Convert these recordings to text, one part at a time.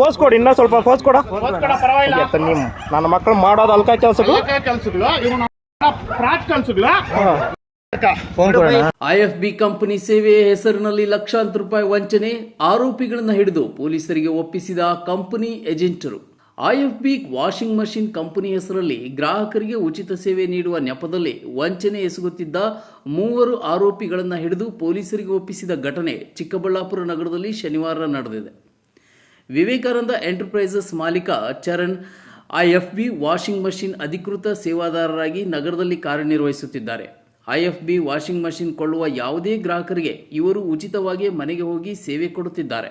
Force ಕೊಡಿ. ಇನ್ನ ಸ್ವಲ್ಪ ಫೋರ್ಸ್ ಕೊಡ. ನಿಮ್ ನಿಮ್ಮ ನನ್ನ ಮಕ್ಕಳು ಮಾಡೋದು ಅಲ್ಕ ಕೆಲಸಗಳು? ಐಎಫ್ಬಿ ಕಂಪನಿ ಸೇವೆಯ ಹೆಸರಿನಲ್ಲಿ ಲಕ್ಷಾಂತರ ರೂಪಾಯಿ ವಂಚನೆ ಆರೋಪಿಗಳನ್ನು ಹಿಡಿದು ಪೊಲೀಸರಿಗೆ ಒಪ್ಪಿಸಿದ ಕಂಪನಿ ಏಜೆಂಟರು. ಐಎಫ್ಬಿ ವಾಷಿಂಗ್ ಮಷಿನ್ ಕಂಪನಿ ಹೆಸರಲ್ಲಿ ಗ್ರಾಹಕರಿಗೆ ಉಚಿತ ಸೇವೆ ನೀಡುವ ನೆಪದಲ್ಲಿ ವಂಚನೆ ಎಸಗುತ್ತಿದ್ದ ಮೂವರು ಆರೋಪಿಗಳನ್ನು ಹಿಡಿದು ಪೊಲೀಸರಿಗೆ ಒಪ್ಪಿಸಿದ ಘಟನೆ ಚಿಕ್ಕಬಳ್ಳಾಪುರ ನಗರದಲ್ಲಿ ಶನಿವಾರ ನಡೆದಿದೆ. ವಿವೇಕಾನಂದ ಎಂಟರ್ಪ್ರೈಸಸ್ ಮಾಲೀಕ Charan I F B washing machine ಅಧಿಕೃತ ಸೇವಾದಾರರಾಗಿ ನಗರದಲ್ಲಿ ಕಾರ್ಯನಿರ್ವಹಿಸುತ್ತಿದ್ದಾರೆ. I F B washing machine ಕೊಳ್ಳುವ ಯಾವುದೇ ಗ್ರಾಹಕರಿಗೆ ಇವರು ಉಚಿತವಾಗಿ ಮನೆಗೆ ಹೋಗಿ ಸೇವೆ ಕೊಡುತ್ತಿದ್ದಾರೆ.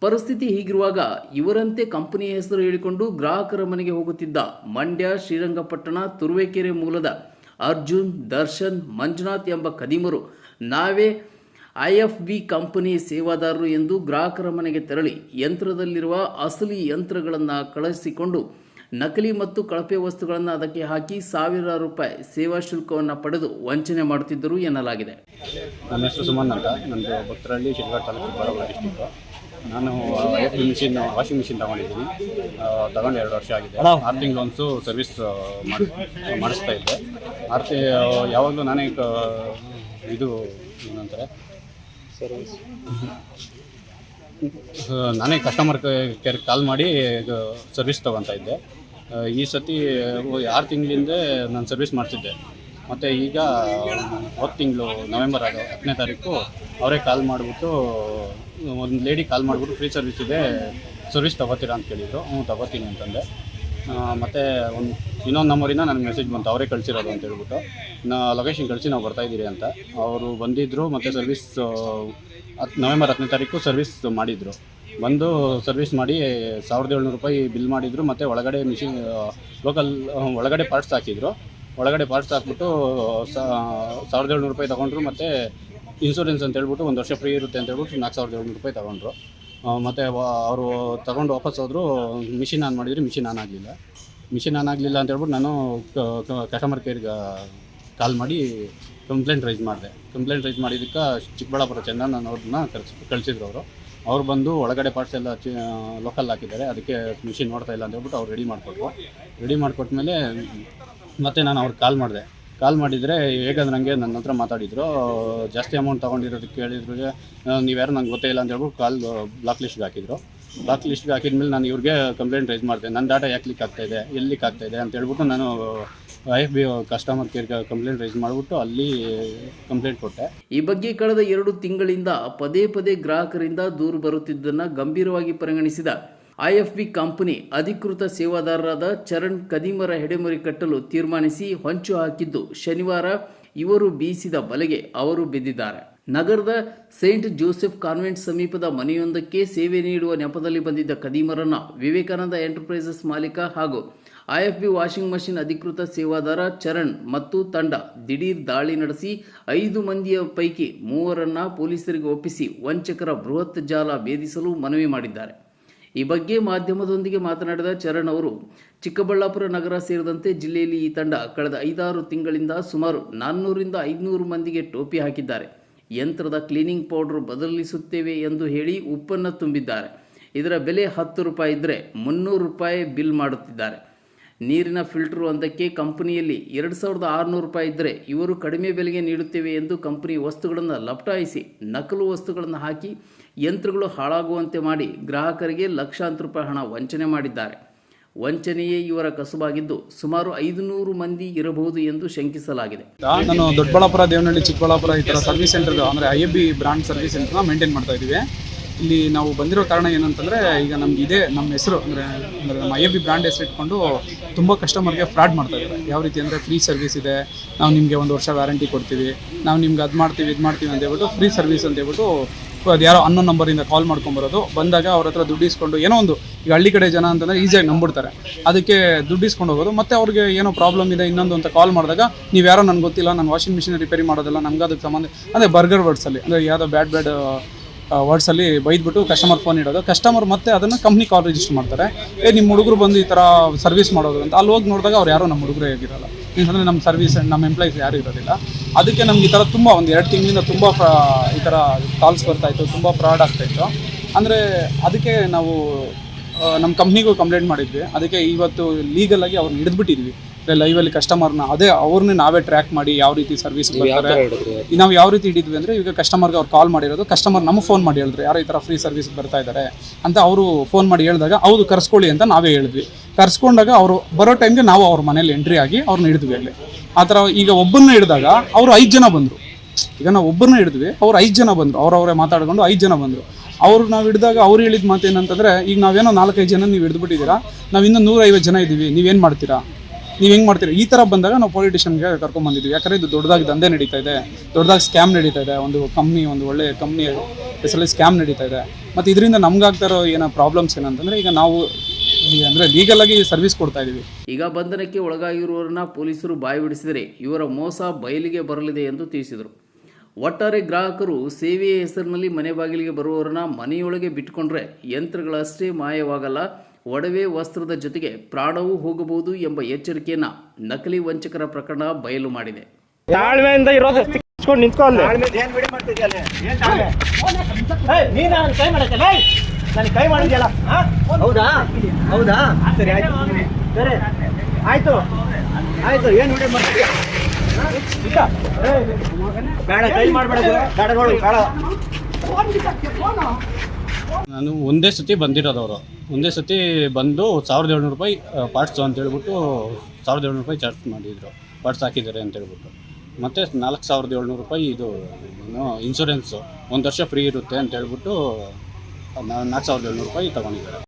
ಪರಿಸ್ಥಿತಿ ಹೀಗಿರುವಾಗ ಇವರಂತೆ ಕಂಪನಿಯ ಹೆಸರು ಹೇಳಿಕೊಂಡು ಗ್ರಾಹಕರ ಮನೆಗೆ ಹೋಗುತ್ತಿದ್ದ ಮಂಡ್ಯ, ಶ್ರೀರಂಗಪಟ್ಟಣ, ತುರುವೇಕೆರೆ ಮೂಲದ ಅರ್ಜುನ್, ದರ್ಶನ್, ಮಂಜುನಾಥ್ ಎಂಬ ಕದಿಮರು ನಾವೇ ಐಎಫ್ಬಿ ಕಂಪನಿ ಸೇವಾದಾರರು ಎಂದು ಗ್ರಾಹಕರ ಮನೆಗೆ ತೆರಳಿ ಯಂತ್ರದಲ್ಲಿರುವ ಅಸಲಿ ಯಂತ್ರಗಳನ್ನು ಕಳಿಸಿಕೊಂಡು ನಕಲಿ ಮತ್ತು ಕಳಪೆ ವಸ್ತುಗಳನ್ನು ಅದಕ್ಕೆ ಹಾಕಿ ಸಾವಿರಾರು ರೂಪಾಯಿ ಸೇವಾ ಶುಲ್ಕವನ್ನು ಪಡೆದು ವಂಚನೆ ಮಾಡುತ್ತಿದ್ದರು ಎನ್ನಲಾಗಿದೆ. ನನ್ನ ಹೆಸರು ಸುಮನ್ ಅಂತ. ನಂದು ಭಕ್ತರಹಳ್ಳಿ ಶಿಲ್ಗಾ ತಾಲೂಕು ಬರವಳ ಡಿಸ್ಟಿಕ್ಕು ನಾನು ಎಫ್ ಮಿಷಿನ್ ವಾಷಿಂಗ್ ಮಿಷಿನ್ ತಗೊಂಡಿದ್ದೀನಿ. ತಗೊಂಡು ಎರಡು ವರ್ಷ ಆಗಿದೆ. ಆರು ತಿಂಗಳು ಒಂದ್ಸು ಸರ್ವಿಸ್ ಮಾಡಿ ಮಾಡಿಸ್ತಾ ಇದ್ದೆ. ಆರು ತಿ ಯಾವಾಗಲೂ ನಾನೇ ಕ- ಇದು ಏನಂತಾರೆ ಆ, ನಾನೇ ಕಸ್ಟಮರ್ ಕೇರ್ ಕಾಲ್ ಮಾಡಿ ಸರ್ವಿಸ್ ತೊಗೊತಾ ಇದ್ದೆ. ಈ ಸತಿ ಆರು ತಿಂಗಳಿಂದ ನಾನು ಸರ್ವಿಸ್ ಮಾಡ್ತಿದ್ದೆ. ಮತ್ತು ಈಗ ಹೋದ ತಿಂಗಳು ನವೆಂಬರ್ ಆಗ ಹತ್ತನೇ ತಾರೀಕು ಅವರೇ ಕಾಲ್ ಮಾಡಿಬಿಟ್ಟು ಒಂದು ಲೇಡಿ ಕಾಲ್ ಮಾಡಿಬಿಟ್ಟು ಫ್ರೀ ಸರ್ವಿಸ್ ಇದೆ ಸರ್ವಿಸ್ ತೊಗೋತೀರಾ ಅಂತ ಕೇಳಿದರು. ಹ್ಞೂ ತೊಗೋತೀನಿ ಅಂತಂದೆ. ಮತ್ತು ಒಂದು ಇನ್ನೊಂದು ನಂಬರಿಂದ ನನಗೆ ಮೆಸೇಜ್ ಬಂತು. ಅವರೇ ಕಳಿಸಿರೋದು ಅಂತ ಹೇಳ್ಬಿಟ್ಟು. ನಾ ಲೊಕೇಶನ್ ಕಳಿಸಿ ನಾವು ಬರ್ತಾಯಿದ್ದೀರಿ ಅಂತ. ಅವರು ಬಂದಿದ್ದರು ಮತ್ತು ಸರ್ವಿಸ್ ಹತ್ತು ನವೆಂಬರ್ ಹತ್ತನೇ ತಾರೀಕು ಸರ್ವಿಸ್ ಮಾಡಿದರು. ಬಂದು ಸರ್ವಿಸ್ ಮಾಡಿ ಸಾವಿರದ ಏಳ್ನೂರು ರೂಪಾಯಿ ಬಿಲ್ ಮಾಡಿದರು. ಮತ್ತು ಒಳಗಡೆ ಮಿಷಿನ್ ಲೋಕಲ್ ಒಳಗಡೆ ಪಾರ್ಟ್ಸ್ ಹಾಕಿದ್ರು. ಒಳಗಡೆ ಪಾರ್ಟ್ಸ್ ಹಾಕ್ಬಿಟ್ಟು ಸಾವಿರದ ಏಳ್ನೂರು ರೂಪಾಯಿ ತೊಗೊಂಡ್ರು. ಮತ್ತು ಇನ್ಶೂರೆನ್ಸ್ ಅಂತ ಹೇಳ್ಬಿಟ್ಟು ಒಂದು ವರ್ಷ ಫ್ರೀ ಇರುತ್ತೆ ಅಂತ ಹೇಳ್ಬಿಟ್ಟು ನಾಲ್ಕು ಸಾವಿರದ ಏಳ್ನೂರು ರೂಪಾಯಿ ತೊಗೊಂಡ್ರು. ಮತ್ತು ಅವರು ತಗೊಂಡು ವಾಪಸ್ ಹೋದರು. ಮಿಷಿನ್ ಆನ್ ಮಾಡಿದರೆ ಮಿಷಿನ್ ಆನ್ ಆಗಲಿಲ್ಲ. ಮಿಷಿನ್ ಆನ್ ಆಗಲಿಲ್ಲ ಅಂತ ಹೇಳ್ಬಿಟ್ಟು ನಾನು ಕಸ್ಟಮರ್ ಕೇರ್ಗೆ ಕಾಲ್ ಮಾಡಿ ಕಂಪ್ಲೇಂಟ್ ರೈಸ್ ಮಾಡಿದೆ. ಕಂಪ್ಲೇಂಟ್ ರೈಸ್ ಮಾಡಿದ್ದಕ್ಕೆ ಚಿಕ್ಕಬಳ್ಳಾಪುರ ಚಂದನ್ ಅವ್ರನ್ನ ಕಳ್ಸಿ ಕಳಿಸಿದ್ರು ಅವರು. ಅವ್ರು ಬಂದು ಒಳಗಡೆ ಪಾರ್ಟ್ಸ್ ಎಲ್ಲ ಚಿ ಲೋಕಲ್ ಹಾಕಿದ್ದಾರೆ. ಅದಕ್ಕೆ ಮಿಷಿನ್ ನೋಡ್ತಾ ಇಲ್ಲ ಅಂತ ಹೇಳ್ಬಿಟ್ಟು ಅವ್ರು ರೆಡಿ ಮಾಡಿಕೊಟ್ರು. ರೆಡಿ ಮಾಡಿಕೊಟ್ಮೇಲೆ ಮತ್ತೆ ನಾನು ಅವ್ರಿಗೆ ಕಾಲ್ ಮಾಡಿದೆ. ಕಾಲ್ ಮಾಡಿದರೆ ಹೇಗಂದ್ರೆ ನನಗೆ ನನ್ನ ಹತ್ರ ಮಾತಾಡಿದರು. ಜಾಸ್ತಿ ಅಮೌಂಟ್ ತೊಗೊಂಡಿರೋದಕ್ಕೆ ಕೇಳಿದ್ರು ನೀವ್ಯಾರು ನಂಗೆ ಗೊತ್ತೇ ಇಲ್ಲ ಅಂತ ಹೇಳ್ಬಿಟ್ಟು ಕಾಲ್ ಬ್ಲಾಕ್ ಲಿಸ್ಟ್ಗೆ ಹಾಕಿದ್ರು. ಬ್ಲಾಕ್ ಲಿಸ್ಟ್ಗೆ ಹಾಕಿದ್ಮೇಲೆ ನಾನು ಇವ್ರಿಗೆ ಕಂಪ್ಲೇಂಟ್ ರೈಸ್ ಮಾಡಿದೆ. ನನ್ನ ಡಾಟಾ ಯಾಕೆ ಲೀಕ್ ಇದೆ? ಎಲ್ಲಿ ಆಗ್ತಾ ಇದೆ? ಅಂತ ಹೇಳ್ಬಿಟ್ಟು ನಾನು ಐಫ್ ಬಿ ಕಸ್ಟಮರ್ ಕೇರ್ಗೆ ಕಂಪ್ಲೇಂಟ್ ರೈಸ್ ಮಾಡಿಬಿಟ್ಟು ಅಲ್ಲಿ ಕಂಪ್ಲೇಂಟ್ ಕೊಟ್ಟೆ. ಈ ಬಗ್ಗೆ ಕಳೆದ ಎರಡು ತಿಂಗಳಿಂದ ಪದೇ ಪದೇ ಗ್ರಾಹಕರಿಂದ ದೂರು ಬರುತ್ತಿದ್ದನ್ನು ಗಂಭೀರವಾಗಿ ಪರಿಗಣಿಸಿದ ಐಎಫ್ಬಿ ಕಂಪನಿ ಅಧಿಕೃತ ಸೇವಾದಾರರಾದ ಚರಣ್ ಕದೀಮರ ಹೆಡೆಮರಿ ಕಟ್ಟಲು ತೀರ್ಮಾನಿಸಿ ಹೊಂಚು ಹಾಕಿದ್ದು ಶನಿವಾರ ಇವರು ಬೀಸಿದ ಬಲೆಗೆ ಅವರು ಬಿದ್ದಿದ್ದಾರೆ. ನಗರದ ಸೇಂಟ್ ಜೋಸೆಫ್ ಕಾನ್ವೆಂಟ್ ಸಮೀಪದ ಮನೆಯೊಂದಕ್ಕೆ ಸೇವೆ ನೀಡುವ ನೆಪದಲ್ಲಿ ಬಂದಿದ್ದ ಕದೀಮರನ್ನ ವಿವೇಕಾನಂದ ಎಂಟರ್ಪ್ರೈಸಸ್ ಮಾಲೀಕ ಹಾಗೂ ಐಎಫ್ಬಿ ವಾಷಿಂಗ್ ಮಷಿನ್ ಅಧಿಕೃತ ಸೇವಾದಾರ ಚರಣ್ ಮತ್ತು ತಂಡ ದಿಢೀರ್ ದಾಳಿ ನಡೆಸಿ ಐದು ಮಂದಿಯ ಪೈಕಿ ಮೂವರನ್ನ ಪೊಲೀಸರಿಗೆ ಒಪ್ಪಿಸಿ ವಂಚಕರ ಬೃಹತ್ ಜಾಲ ಭೇದಿಸಲು ಮನವಿ ಮಾಡಿದ್ದಾರೆ. ಈ ಬಗ್ಗೆ ಮಾಧ್ಯಮದೊಂದಿಗೆ ಮಾತನಾಡಿದ ಚರಣ್ ಅವರು, ಚಿಕ್ಕಬಳ್ಳಾಪುರ ನಗರ ಸೇರಿದಂತೆ ಜಿಲ್ಲೆಯಲ್ಲಿ ಈ ತಂಡ ಕಳೆದ ಐದಾರು ತಿಂಗಳಿಂದ ಸುಮಾರು ನಾನ್ನೂರಿಂದ ಐದುನೂರು ಮಂದಿಗೆ ಟೋಪಿ ಹಾಕಿದ್ದಾರೆ. ಯಂತ್ರದ ಕ್ಲೀನಿಂಗ್ ಪೌಡರ್ ಬದಲಿಸುತ್ತೇವೆ ಎಂದು ಹೇಳಿ ಉಪ್ಪನ್ನು ತುಂಬಿದ್ದಾರೆ. ಇದರ ಬೆಲೆ ಹತ್ತು ರೂಪಾಯಿ ಇದ್ದರೆ ಮುನ್ನೂರು ರೂಪಾಯಿ ಬಿಲ್ ಮಾಡುತ್ತಿದ್ದಾರೆ. ನೀರಿನ ಫಿಲ್ಟರ್ ಒಂದಕ್ಕೆ ಕಂಪನಿಯಲ್ಲಿ ಎರಡು ಸಾವಿರದ ಆರುನೂರು ರೂಪಾಯಿ ಇದ್ದರೆ ಇವರು ಕಡಿಮೆ ಬೆಲೆಗೆ ನೀಡುತ್ತೇವೆ ಎಂದು ಕಂಪನಿ ವಸ್ತುಗಳನ್ನು ಲಪಟಾಯಿಸಿ ನಕಲು ವಸ್ತುಗಳನ್ನು ಹಾಕಿ ಯಂತ್ರಗಳು ಹಾಳಾಗುವಂತೆ ಮಾಡಿ ಗ್ರಾಹಕರಿಗೆ ಲಕ್ಷಾಂತರ ರೂಪಾಯಿ ಹಣ ವಂಚನೆ ಮಾಡಿದ್ದಾರೆ. ವಂಚನೆಯೇ ಇವರ ಕಸುಬಾಗಿದ್ದು ಸುಮಾರು ಐದುನೂರು ಮಂದಿ ಇರಬಹುದು ಎಂದು ಶಂಕಿಸಲಾಗಿದೆ. ನಾನು ದೊಡ್ಡಬಳ್ಳಾಪುರ, ದೇವನಹಳ್ಳಿ, ಚಿಕ್ಕಬಳ್ಳಾಪುರ ಈ ಥರ ಸರ್ವಿಸ್ ಸೆಂಟರ್ ಅಂದರೆ ಐ ಬಿ ಬ್ರಾಂಡ್ ಸರ್ವಿಸ್ ಸೆಂಟರ್ನ ಮೇಂಟೈನ್ ಮಾಡ್ತಾ ಇದ್ದೀವಿ. ಇಲ್ಲಿ ನಾವು ಬಂದಿರೋ ಕಾರಣ ಏನಂತಂದರೆ ಈಗ ನಮ್ಗೆ ಇದೇ ನಮ್ಮ ಹೆಸರು, ಅಂದರೆ ಅಂದರೆ ನಮ್ಮ ಐ ಎಫ್ ಬಿ ಬ್ರಾಂಡ್ ಹೆಸರು ಇಟ್ಕೊಂಡು ತುಂಬ ಕಸ್ಟಮರ್ಗೆ ಫ್ರಾಡ್ ಮಾಡ್ತಾ ಇದ್ದಾರೆ. ಯಾವ ರೀತಿ ಅಂದರೆ ಫ್ರೀ ಸರ್ವಿಸ್ ಇದೆ, ನಾವು ನಿಮಗೆ ಒಂದು ವರ್ಷ ವ್ಯಾರಂಟಿ ಕೊಡ್ತೀವಿ, ನಾವು ನಿಮ್ಗೆ ಅದು ಮಾಡ್ತೀವಿ, ಇದು ಮಾಡ್ತೀವಿ ಅಂತ ಹೇಳ್ಬಿಟ್ಟು ಫ್ರೀ ಸರ್ವಿಸ್ ಅಂತ ಹೇಳ್ಬಿಟ್ಟು ಅದು ಯಾರೋ ಅನ್ನೋ ನಂಬರಿಂದ ಕಾಲ್ ಮಾಡ್ಕೊಂಬರೋದು ಬಂದಾಗ ಅವ್ರ ಹತ್ರ ದುಡ್ಡು ಇಸ್ಕೊಂಡು ಏನೋ ಒಂದು, ಈಗ ಹಳ್ಳಿ ಕಡೆ ಜನ ಅಂತಂದರೆ ಈಸಿಯಾಗಿ ನಂಬಿಡ್ತಾರೆ ಅದಕ್ಕೆ ದುಡ್ಡು ಇಸ್ಕೊಂಡು ಹೋಗೋದು. ಮತ್ತೆ ಅವ್ರಿಗೆ ಏನೋ ಪ್ರಾಬ್ಲಮ್ ಇದೆ, ಇನ್ನೊಂದು ಅಂತ ಕಾಲ್ ಮಾಡಿದಾಗ ನೀವು ಯಾರೋ ನನಗೆ ಗೊತ್ತಿಲ್ಲ, ನಾನು ವಾಷಿಂಗ್ ಮಿಷಿನ್ ರಿಪೇರಿ ಮಾಡೋದಿಲ್ಲ ನಮ್ಗೆ ಅದಕ್ಕೆ ಸಂಬಂಧ ಅಂದರೆ ಬರ್ಗರ್ ವರ್ಡ್ಸಲ್ಲಿ ಅಂದರೆ ಯಾವುದೋ ಬ್ಯಾಡ್ ಬ್ಯಾಡ್ ವರ್ಡ್ಸಲ್ಲಿ ಬೈದ್ಬಿಟ್ಟು ಕಸ್ಟಮರ್ ಫೋನ್ ಇಡೋದು. ಕಸ್ಟಮರ್ ಮತ್ತೆ ಅದನ್ನು ಕಂಪ್ನಿ ಕಾಲ್ ರಿಜಿಸ್ಟರ್ ಮಾಡ್ತಾರೆ. ಏ ನಿಮ್ಮ ಹುಡುಗರು ಬಂದು ಈ ಥರ ಸರ್ವಿಸ್ ಮಾಡೋದು ಅಂತ. ಅಲ್ಲಿ ಹೋಗಿ ನೋಡಿದಾಗ ಅವ್ರು ಯಾರೂ ನಮ್ಮ ಹುಡುಗರೇ ಆಗಿರಲ್ಲ. ಅಂದರೆ ನಮ್ಮ ಸರ್ವಿಸ್ ನಮ್ಮ ಎಂಪ್ಲಾಯೀಸ್ ಯಾರು ಇರೋದಿಲ್ಲ. ಅದಕ್ಕೆ ನಮ್ಗೆ ಈ ಥರ ತುಂಬ ಒಂದು ಎರಡು ತಿಂಗಳಿಂದ ತುಂಬ ಈ ಥರ ಕಾಲ್ಸ್ ಬರ್ತಾಯಿತ್ತು ತುಂಬ ಫ್ರಾಡ್ ಆಗ್ತಾಯಿತ್ತು ಅಂದರೆ ಅದಕ್ಕೆ ನಾವು ನಮ್ಮ ಕಂಪ್ನಿಗೂ ಕಂಪ್ಲೇಂಟ್ ಮಾಡಿದ್ವಿ. ಅದಕ್ಕೆ ಇವತ್ತು ಲೀಗಲಾಗಿ ಅವ್ರನ್ನ ಹಿಡಿದ್ಬಿಟ್ಟಿದ್ವಿ. ಲೈವಲ್ಲಿ ಕಸ್ಟಮರ್ನ ಅದೇ ಅವ್ರನ್ನ ನಾವೇ ಟ್ರ್ಯಾಕ್ ಮಾಡಿ ಯಾವ ರೀತಿ ಸರ್ವಿಸ್ ಬರ್ತಾರೆ. ನಾವು ಯಾವ ರೀತಿ ಹಿಡಿದ್ವಿ ಅಂದರೆ ಈಗ ಕಸ್ಟಮರ್ಗೆ ಅವ್ರು ಕಾಲ್ ಮಾಡಿರೋದು ಕಸ್ಟಮರ್ ನಮಗೆ ಫೋನ್ ಮಾಡಿ ಹೇಳಿದ್ರು ಯಾರೋ ಈ ಥರ ಫ್ರೀ ಸರ್ವಿಸ್ ಬರ್ತಾ ಇದ್ದಾರೆ ಅಂತ ಅವರು ಫೋನ್ ಮಾಡಿ ಹೇಳಿದಾಗ ಹೌದು ಕರ್ಸ್ಕೊಳ್ಳಿ ಅಂತ ನಾವೇ ಹೇಳಿದ್ವಿ. ಕರ್ಸ್ಕೊಂಡಾಗ ಅವರು ಬರೋ ಟೈಮ್ಗೆ ನಾವು ಅವ್ರ ಮನೇಲಿ ಎಂಟ್ರಿ ಆಗಿ ಅವ್ರನ್ನ ಹಿಡಿದ್ವಿ ಅಲ್ಲಿ. ಆ ಥರ ಈಗ ಒಬ್ಬರನ್ನ ಹಿಡಿದಾಗ ಅವರು ಐದು ಜನ ಬಂದರು. ಈಗ ನಾವು ಒಬ್ಬರನ್ನ ಹಿಡಿದ್ವಿ ಅವ್ರು ಐದು ಜನ ಬಂದರು. ಅವ್ರವರೇ ಮಾತಾಡ್ಕೊಂಡು ಐದು ಜನ ಬಂದರು. ಅವ್ರು ನಾವು ಹಿಡಿದಾಗ ಅವ್ರು ಹೇಳಿದ ಮಾತು ಏನಂತಂದರೆ ಈಗ ನಾವೇನೋ ನಾಲ್ಕೈದು ಜನ ನೀವು ಹಿಡಿದ್ಬಿಟ್ಟಿದ್ದೀರಾ ನಾವು ಇನ್ನೂ ನೂರೈವತ್ತು ಜನ ಇದ್ದೀವಿ ನೀವೇನು ಮಾಡ್ತೀರಾ? ನೀವು ಹೆಂಗೆ ಮಾಡ್ತೀರಿ? ಈ ಥರ ಬಂದಾಗ ನಾವು ಪೊಲಿಟಿಷನ್ಗೆ ಕರ್ಕೊಂಬಂದಿದ್ವಿ ಯಾಕಂದರೆ ಇದು ದೊಡ್ಡದಾಗಿ ದಂಧೆ ನಡೀತಾ ಇದೆ. ದೊಡ್ಡದಾಗಿ ಸ್ಕ್ಯಾಮ್ ನಡೀತಾ ಇದೆ. ಒಂದು ಕಂಪ್ನಿ ಒಂದು ಒಳ್ಳೆ ಕಂಪ್ನಿ ಹೆಸರಲ್ಲಿ ಸ್ಕ್ಯಾಮ್ ನಡೀತಾ ಇದೆ. ಮತ್ತು ಇದರಿಂದ ನಮ್ಗಾಗ್ತಾ ಇರೋ ಏನೋ ಪ್ರಾಬ್ಲಮ್ಸ್ ಏನಂತಂದರೆ ಈಗ ನಾವು ಅಂದರೆ ಲೀಗಲಾಗಿ ಸರ್ವಿಸ್ ಕೊಡ್ತಾ ಇದ್ದೀವಿ ಈಗ ಬಂಧನಕ್ಕೆ ಒಳಗಾಗಿರುವವರನ್ನ ಪೊಲೀಸರು ಬಾಯಿ ಬಿಡಿಸಿದರೆ ಇವರ ಮೋಸ ಬಯಲಿಗೆ ಬರಲಿದೆ ಎಂದು ತಿಳಿಸಿದರು. ಒಟ್ಟಾರೆ ಗ್ರಾಹಕರು ಸೇವೆಯ ಹೆಸರಿನಲ್ಲಿ ಮನೆ ಬಾಗಿಲಿಗೆ ಬರುವವರನ್ನ ಮನೆಯೊಳಗೆ ಬಿಟ್ಕೊಂಡ್ರೆ ಯಂತ್ರಗಳಷ್ಟೇ ಮಾಯವಾಗಲ್ಲ. ಒಡವೆ ವಸ್ತ್ರದ ಜೊತೆಗೆ ಪ್ರಾಣವೂ ಹೋಗಬಹುದು ಎಂಬ ಎಚ್ಚರಿಕೆಯನ್ನ ನಕಲಿ ವಂಚಕರ ಪ್ರಕರಣ ಬಯಲು ಮಾಡಿದೆ. ತಾಳ್ಮೆಯಿಂದ ಇರೋದು ನಿಂತ್ಕೊಂಡು ಕೈ? ಹೌದಾ? ಹೌದಾ? ಏನು? ಬೇಡ, ಕೈ ಮಾಡಬೇಡ. ಬೇಡ ನೋಡು ಬೇಡ. ನಾನು ಒಂದೇ ಸತಿ ಬಂದಿರೋದು ಅವರು ಒಂದೇ ಸತಿ ಬಂದು ಸಾವಿರದ ಏಳ್ನೂರು ರೂಪಾಯಿ ಪಾರ್ಟ್ಸು ಅಂತ ಹೇಳ್ಬಿಟ್ಟು ಸಾವಿರದ ಏಳ್ನೂರು ರೂಪಾಯಿ ಚಾರ್ಜ್ ಮಾಡಿದರು. ಪಾರ್ಟ್ಸ್ ಹಾಕಿದ್ದಾರೆ ಅಂತ ಹೇಳ್ಬಿಟ್ಟು. ಮತ್ತು ನಾಲ್ಕು ಸಾವಿರದ ಏಳ್ನೂರು ರೂಪಾಯಿ ಇದು, ಏನು ಇನ್ಶೂರೆನ್ಸು ಒಂದು ವರ್ಷ ಫ್ರೀ ಇರುತ್ತೆ ಅಂತ ಹೇಳ್ಬಿಟ್ಟು, ನಾಲ್ಕು ಸಾವಿರದ ಏಳ್ನೂರು ರೂಪಾಯಿ ತೊಗೊಂಡಿದ್ದಾರೆ.